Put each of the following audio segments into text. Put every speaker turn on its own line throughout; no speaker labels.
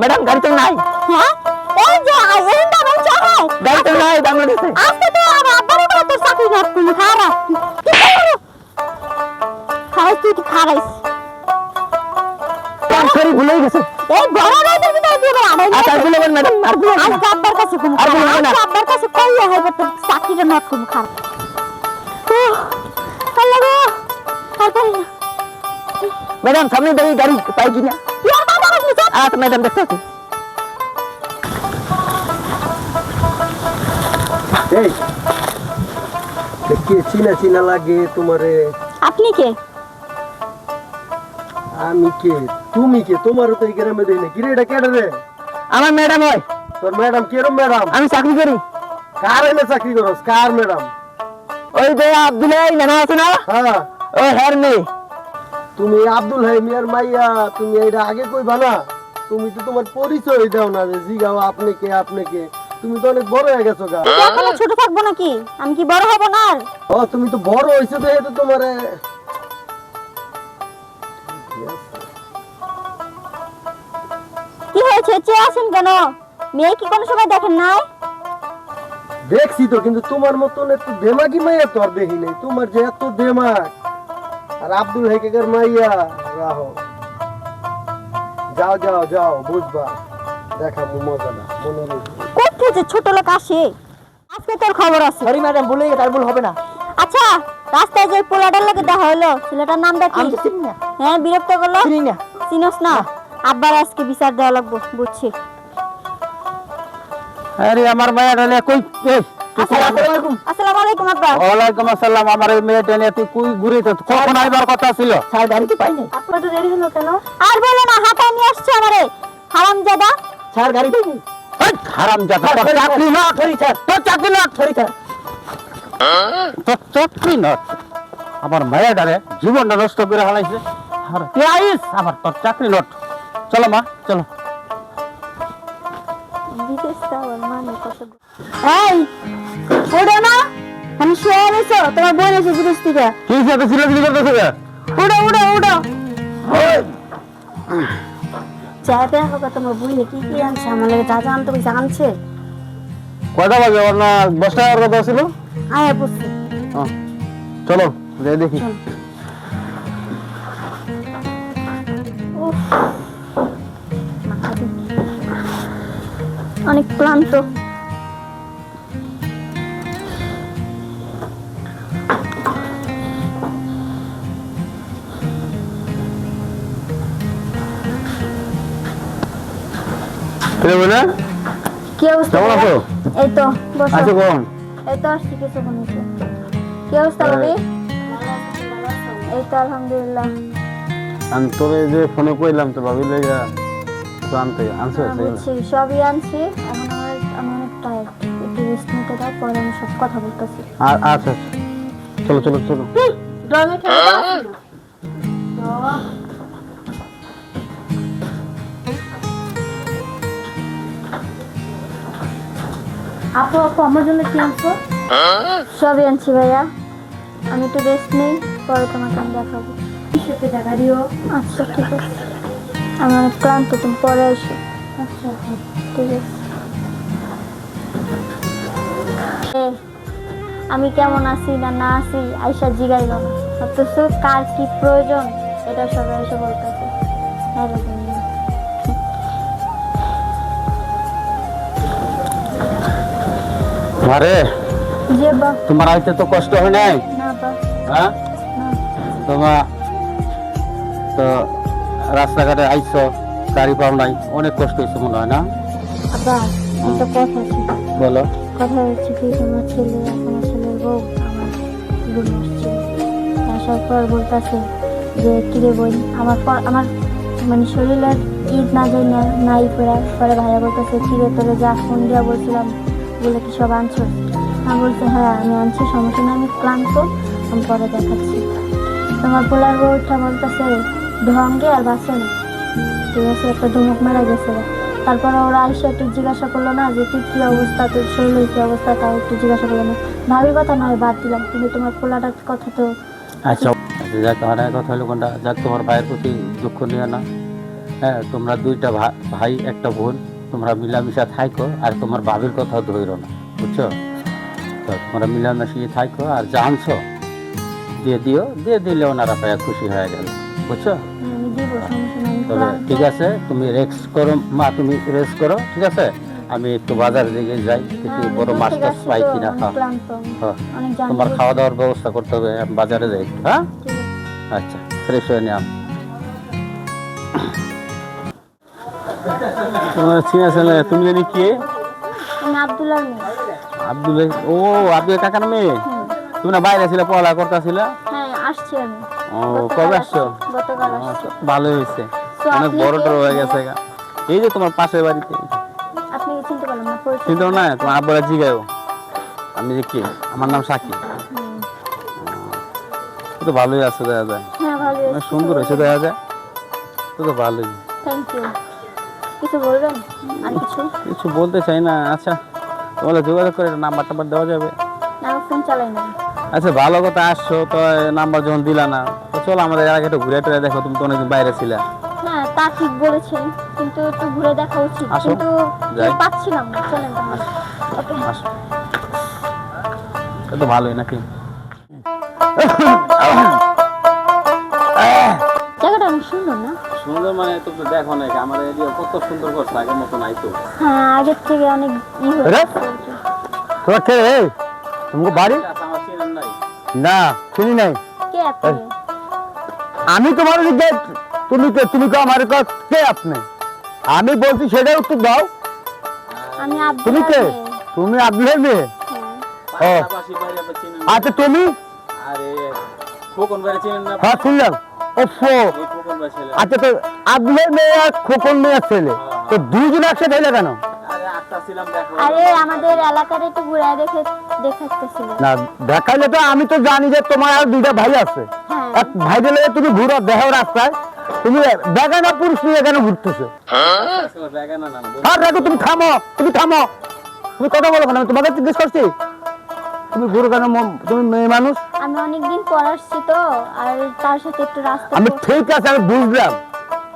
Madam গাড়ি তো নাই
হ্যাঁ এই যে এইটা আমি চাই
গাড়ি তো নাই বাংলাদেশে
আজকে তো আর আব্বারে বলে তোর চাকরি না তুমি খারা খাই তুই কি খারাইস
সরি ভুলে গেছে
এই বড় রাইতে বিদায় দিয়ে বড় আড়াই
আচ্ছা আর বলবেন ম্যাডাম আর বলবেন না।
আজকে আব্বার কাছে তুমি
আর বলব না।
আজকে আব্বার কাছে কইয়া হইবে তোর চাকরিটা না তুমি খারা উহ, আল্লাহ গো আর পারি না
ম্যাডাম সামনে দেখি গাড়ি পাই কিনা
ইয়ার বাবা রাখনি চাপ
আচ্ছা ম্যাডাম দেখতে আছি
এই কে চিনা চিনা লাগে তোমারে
আপনি কে
আমি কে তুমি কে তোমারও তো এই গ্রামে দেই না কিরে এটা কেডে রে
আমার ম্যাডাম হয়
তোর ম্যাডাম কেরম ম্যাডাম
আমি চাকরি করি
কার এনে চাকরি করস কার ম্যাডাম
ওই যে আব্দুল্লাহ নানা আছে না?
হ্যাঁ।
ওই হের মেয়ে
তুমি আব্দুল হাই মিয়ার মাইয়া তুমি এটা আগে কইবা না? তুমি তো তোমার পরিচয় দাও না যে জিগাও আপনি কে আপনি কে। তুমি তো অনেক বড় হয়ে গেছো গা।
এখনও ছোট থাকব নাকি? আমি কি বড় হব না
ও তুমি তো বড় হইছো তো এটা তোমারে।
কি হয়েছে? চেয়ে আসেন কেন? মেয়ে কি কোনো সময় দেখেন নাই?
দেখছি তো কিন্তু তোমার মতন এত দেমাগি মাইয়া তো আর দেখি নাই। তোমার যে এত দেমাগ আর আব্দুল হেকের মাইয়া রাহো যাও যাও যাও বুঝবা। দেখাবো মজাটা মনে রেখো
কোথায় যে ছোট লোক আসে? আজকে তোর খবর আছে।
সরি ম্যাডাম ভুলে গেছে আর ভুল হবে না।
আচ্ছা রাস্তায় যে পোলাটার লোকে দেখা হলো ছেলেটার নামটা কি
আমি চিনি না।
হ্যাঁ বিরক্ত করল?
চিনি না।
চিনোস না। আব্বার আজকে বিচার দেওয়া লাগবো বুঝছি।
আরে আমার মেয়ে টেনে কই?
আসসালামু আলাইকুম। আসসালামু
ওয়ালাইকুম আসসালাম আমার এই মেয়ে টেনে তুই কই ঘুরে কখন আইবার কথা ছিল?
স্যার গাড়ি তো পাই
আপনার তো দেরি হলো কেন? আর বলো না হাতা নিয়ে আসছে আমারে। হারাম
স্যার গাড়ি পাই
এই, হারাম তোর চাকরি না
স্যার।
চাকরি না
সরি স্যার।
তোর চাকরি না আমার মেয়েটারে জীবনটা নষ্ট করে হালাইছে আর তুই আইস আমার তোর চাকরি নট চলো মা চলো।
এই ওড়ো না। আমি শুয়ে রয়েছো? তোমার বোন এসে বিদেশ থেকে।
কি সাথে ছিল কি করতেছে
উড়ো চাইতে হোক তোমার বুঝলে কি কি আনছে? আমার লাগে যা যা আনতে আনছে।
কয়টা বাজে? আমার না দশটা এগারো কথা ছিল
আয়
হ্যাঁ। চলো যাই দেখি।
অনেক ক্লান্ত।
কি
অবস্থা
কেমন
ভাইয়া?
আছো?
এই তো বসো।
আছো কোন
এই তো আসছি কিছুক্ষণ কি অবস্থা এই তো আলহামদুলিল্লাহ।
আমি তোরে যে ফোনে কইলাম তো ভাবি লইয়া তো আনতে আনছো
হ্যাঁ, বুঝছি সবই আনছি এখন আমার আমি অনেক টায়ার্ড একটু রেস্ট নিতে দাও পরে আমি সব কথা বলতেছি।
আর আচ্ছা আচ্ছা। চলো চলো চলো।
ড্রমে খেলে আপু আপু আমার জন্য কি আনছো? সবই আনছি ভাইয়া। আমি তো রেস্ট নেই পরে তোমাকে আমি দেখাবো। সাথে টাকা দিও আচ্ছা ঠিক আছে। আমি অনেক ক্লান্ত তুমি পরে এসো আচ্ছা ঠিক আছে। আমি কেমন আছি না না আছি আইসা জিগাইল না। অথচ কার কি প্রয়োজন এটা সবাই এসে বলতেছে।
আরে
যে বা।
তোমার আইতে তো কষ্ট হয় নাই? হ্যাঁ? তোমার তো রাস্তাঘাটে আইছো গাড়ি পাও নাই অনেক কষ্ট হয়েছে মনে হয় না?
আব্বা একটা কথা আছে।
বলো।
কথা হচ্ছে কি আমার ছেলে ছেলের বউ আমার রুমে আসছে। আসার পর বলতেছে যে কিরে বই আমার আমার মানে শরীরের ঈদ না যাই না নাই পরে পরে ভাইয়া বলতেছে কিরে তোরে যা ফোন দিয়া বলছিলাম বলে কি সব আনছো? আমি বলছি হ্যাঁ আমি আনছি সমস্যা নেই আমি ক্লান্ত আমি পরে দেখাচ্ছি। তোমার পোলার বউটা বলতেছে ঢঙ্গে আর বাসে না। ঠিক আছে, একটা ধমক মারা গেছে। তারপরে ওরা এসে একটু জিজ্ঞাসা করল না যে তুই কী অবস্থা, তোর শরীরের কী অবস্থা, তাও একটু জিজ্ঞাসা করল না। ভাবির কথা নয়, বাদ দিলাম, কিন্তু তোমার পোলাটার কথা তো
আচ্ছা যাক আমার কথা হলো কোনটা? যাক, তোমার ভাইয়ের প্রতি দুঃখ নিও না। হ্যাঁ তোমরা দুইটা ভাই, একটা বোন, তোমরা মিলামিশা থাইকো, আর তোমার বাবির কথাও ধরো না, বুঝছ? তো তোমরা মিলামিশি থাইকো, আর জানছো, দিয়ে দিও, দিয়ে দিলে ওনারা পায়া খুশি হয়ে গেল বুঝছ? তবে ঠিক আছে তুমি রেস্ট করো মা তুমি রেস্ট করো ঠিক আছে? আমি একটু বাজার দিকে যাই কিছু
হ্যাঁ,
বড় মাছ টাছ পাই কিনা
অনেক
হ্যাঁ। হ্যাঁ তোমার খাওয়া দাওয়ার ব্যবস্থা করতে হবে বাজারে যাই একটু, হ্যাঁ? আচ্ছা ফ্রেশ হয়ে নিলাম তোমার চিনা ছেলে তুমি জানি কে?
আমি
আব্দুল ও আব্দুল কাকার মেয়ে। তুমি না বাইরে ছিলে পড়ালেখা করতেছিলে?
হ্যাঁ আসছি আমি।
ও কবে
আসছো? গতকাল আসছি।
ভালো হয়েছে। অনেক বড়? টড় হয়ে গেছে এই যে তোমার পাশের বাড়িতে।
আপনি চিনতে পারলাম না
চিন্তা না? তোমার আব্বুরা জিগাও আমি যে কে? আমার নাম সাকিব। তো ভালোই আছে দেখা যায়।
হ্যাঁ ভালো
সুন্দর হয়েছে দেখা যায়। তো তো ভালোই।
থ্যাংক ইউ কিছু বলবেন? আর কিছু?
কিছু বলতে চাই না। আচ্ছা তোমার যোগাযোগ করে নাম্বার টাম্বার দেওয়া যাবে।
না ফোন চালাই না।
আচ্ছা ভালো কথা আসছো তো নাম্বার যখন দিলা না তো চলো আমাদের এলাকা একটু ঘুরে টুরে দেখো তুমি তো অনেকদিন বাইরে ছিলে।
হ্যাঁ তা ঠিক বলেছেন কিন্তু একটু ঘুরে দেখা উচিত
আসো,
কিন্তু
যাই।
পাচ্ছিলাম না চলেন তাহলে। ওকে
আসো এ তো ভালোই নাকি?
জায়গাটা অনেক সুন্দর না?
সুন্দর মানে তো তো দেখো নাকি আমার এদিকে কত সুন্দর করছে আগের মতো নাই তো।
হ্যাঁ আগের থেকে অনেক ই? হয়েছে।
তোমার কে রে তোমাকে বাড়ি? না চিনি নাই।
কে আপনি?
আমি তোমার দিকে তুমি কে তুমি কে আমার কে কে আপনি? আমি বলছি সেটা উত্তর দাও।
আমি
তুমি কে? তুমি আব্দুলের মেয়ে?
হ্যাঁ।
আপনি
আচ্ছা তুমি?
আরে খোকন বাড়ি চেনেন না?
হ্যাঁ শুনলাম। ওফো আচ্ছা তো আব্দুলের মেয়ে আর খোকন মেয়ের ছেলে। তো দুজন একসাথে হইলে কেন?
আরে আটটা ছিলাম দেখো।
আরে আমাদের এলাকার একটু ঘুরে দেখে দেখাইতেছিল।
না দেখাইলে তো আমি তো জানি যে তোমার আর দুইটা ভাই আছে।
হ্যাঁ।
এক ভাই দিলে তুমি ঘুরো দেখো রাস্তায়। তুমি দেখা না পুরুষ নিয়ে কেন ঘুরতেছো? আর দেখো তুমি থামো তুমি থামো। তুমি কথা বলো কেন? আমি তোমাকে জিজ্ঞেস করছি। তুমি ঘুরো কেন তুমি মেয়ে মানুষ?
আমি অনেকদিন পর আসছি তো আর তার সাথে একটু রাস্তা
আমি ঠিক আছে আমি বুঝলাম।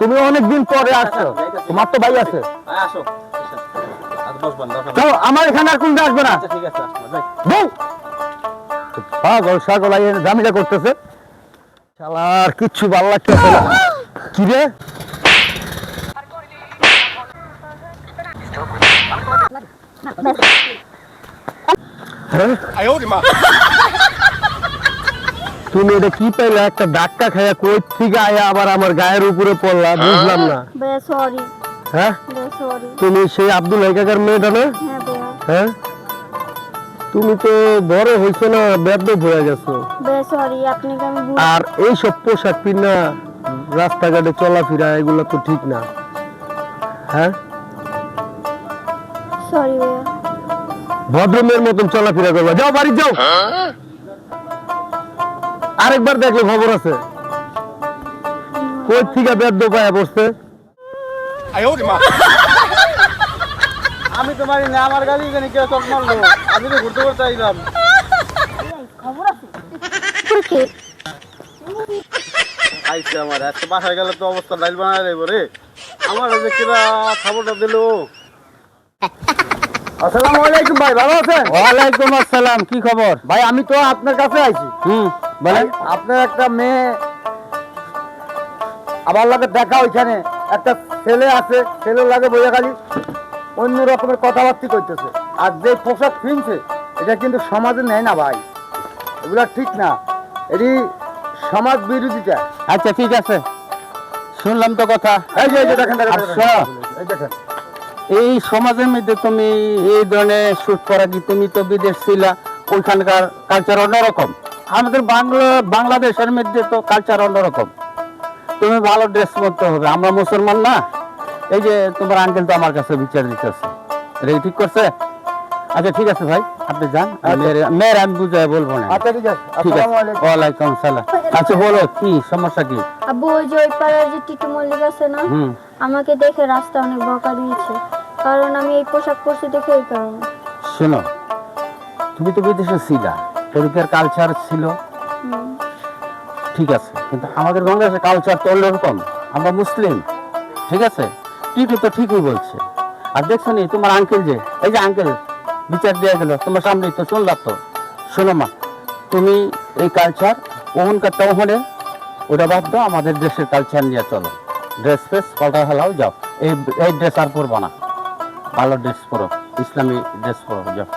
তুমি অনেকদিন পরে আসছো। তোমার তো ভাই আছে।
আসো।
আমার এখানে আর কোনটা আসবে না।
আচ্ছা
পাগল আইয়ে জামিটা করতেছে। শালার কিচ্ছু ভালো লাগতেছে না। কি রে? তুমি এটা কি পাইলে? একটা ধাক্কা খাইয়া কই থেকে আয়া আবার আমার গায়ের উপরে পড়লা? বুঝলাম না।
সরি
হ্যাঁ? তুমি সেই আব্দুল হাইকাকার মেয়েটা না?
হ্যাঁ
হ্যাঁ? তুমি তো বড় হয়েছো না বেদ্য হয়ে গেছো।
বে সরি আপনাকে আমি ভুল
আর এই সব পোশাক পিনা রাস্তাঘাটে চলাফেরা এগুলো তো ঠিক না। হ্যাঁ? ভদ্রমের মতন চলাফেরা করবা। যাও বাড়ি যাও। আরেকবার দেখলে খবর আছে। কই থেকে বেদ্য পায়া বসছে?
আমি তো মারি না আমার গাড়ি জানি কেউ চোখ মারলো। আমি তো ঘুরতে ঘুরতে আইলাম।
খবর আছে তোর
আমার আজকে বাসায় গেলে তো অবস্থা ডাইল বানায় যাইব রে। আমার যে কিরা খবরটা দিল।
আসসালামু আলাইকুম ভাই ভালো আছেন?
ওয়ালাইকুম আসসালাম কি খবর?
ভাই আমি তো আপনার কাছে আইছি।
হুম
বলেন। আপনার একটা মেয়ে আমার লাগে দেখা ওইখানে একটা ছেলে আছে ছেলের লাগে বইয়া খালি অন্য রকমের কথাবার্তা করতেছে। আর যে পোশাক কিনছে এটা কিন্তু সমাজে নেয় না ভাই। এগুলা ঠিক না। এটি সমাজ বিরোধিতা।
আচ্ছা ঠিক আছে। শুনলাম তো কথা।
এই যে দেখেন
আচ্ছা।
দেখেন।
এই সমাজের মধ্যে তুমি এই ধরনের শুট করা কি তুমি তো বিদেশ ছিলা ওইখানকার কালচার অন্যরকম। আমাদের বাংলা বাংলাদেশের মধ্যে তো কালচার অন্যরকম। তুমি ভালো ড্রেস পরতে হবে। আমরা মুসলমান না। এই যে তোমার আঙ্কেল তো আমার কাছে বিচার দিতেছে। এটা ঠিক করছে? আচ্ছা ঠিক আছে ভাই আপনি যান।
আচ্ছা।
মেয়ের আমি বুঝাই বলব না।
আচ্ছা ঠিক আছে।
ওয়ালাইকুম সালাম। আচ্ছা বলো কি সমস্যা কি?
আব্বু ওই যে ওই পাড়ার যে টিটু মল্লিক আছে না
হুম।
আমাকে দেখে রাস্তা অনেক বকা দিয়েছে। কারণ আমি এই পোশাক পরছি দেখে এই কারণে।
শোনো তুমি তো বিদেশে ছিলা। ওদিকের কালচার ছিল। ঠিক আছে, কিন্তু আমাদের বাংলাদেশের কালচার তো অন্যরকম, আমরা মুসলিম, ঠিক আছে? টিটু তো ঠিকই বলছে। আর দেখছ নি, তোমার আঙ্কেল যে, এই যে আঙ্কেল বিচার দেওয়া গেল, তোমার সামনেই তো শুনলাম তো। শোনো মা, তুমি এই কালচার ওখানকারটা ওখানে ওটা বাদ দাও, আমাদের দেশের কালচার নিয়ে চলো। ড্রেস ফ্রেস, পাল্টা হেলাও যাও। এই এই ড্রেস আর পরবা না। ভালো ড্রেস পরো, ইসলামী ড্রেস পরো, যাও।